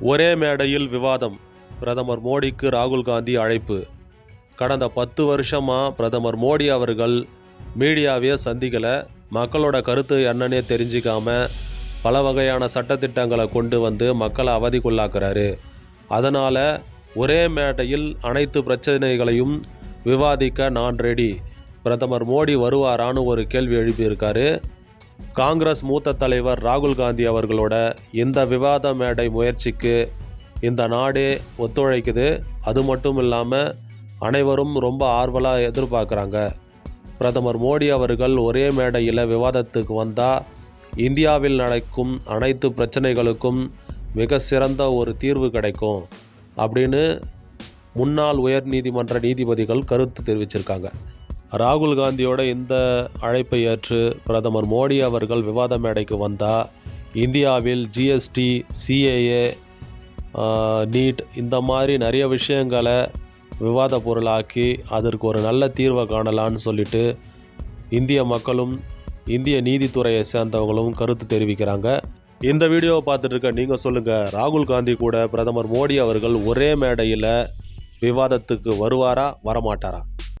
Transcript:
ஒரே மேடையில் விவாதம். பிரதமர் மோடிக்கு ராகுல் காந்தி அழைப்பு. கடந்த பத்து வருஷமாக பிரதமர் மோடி அவர்கள் மீடியாவே சந்திக்கலை. மக்களோட கருத்து என்னன்னே தெரிஞ்சிக்காம பல வகையான சட்டத்திட்டங்களை கொண்டு வந்து மக்களை அவதிக்குள்ளாக்குறாரு. அதனால் ஒரே மேடையில் அனைத்து பிரச்சனைகளையும் விவாதிக்க நான் ரெடி பிரதமர் மோடி வருவாரான்னு ஒரு கேள்வி எழுப்பியிருக்காரு. காங்கிரஸ் மூத்த தலைவர் ராகுல் காந்தி அவர்களோட இந்த விவாத மேடை முயற்சிக்கு இந்த நாடே ஒத்துழைக்குது. அது மட்டும் இல்லாமல் அனைவரும் ரொம்ப ஆர்வலாக எதிர்பார்க்குறாங்க. பிரதமர் மோடி அவர்கள் ஒரே மேடையில் விவாதத்துக்கு வந்தால் இந்தியாவில் நடக்கும் அனைத்து பிரச்சனைகளுக்கும் மிக சிறந்த ஒரு தீர்வு கிடைக்கும் அப்படின்னு முன்னாள் உயர் நீதிமன்ற நீதிபதிகள் கருத்து தெரிவிச்சிருக்காங்க. ராகுல் காந்தியோட இந்த அழைப்பை ஏற்று பிரதமர் மோடி அவர்கள் விவாத மேடைக்கு வந்தால் இந்தியாவில் ஜிஎஸ்டி சிஏஏ நீட் இந்த மாதிரி நிறைய விஷயங்களை விவாத பொருளாக்கி அதற்கு ஒரு நல்ல தீர்வை காணலான்னு சொல்லிட்டு இந்திய மக்களும் இந்திய நீதித்துறையை சேர்ந்தவங்களும் கருத்து தெரிவிக்கிறாங்க. இந்த வீடியோவை பார்த்துட்டு இருக்க நீங்கள் சொல்லுங்கள் ராகுல் காந்தி கூட பிரதமர் மோடி அவர்கள் ஒரே மேடையில் விவாதத்துக்கு வருவாரா வரமாட்டாரா?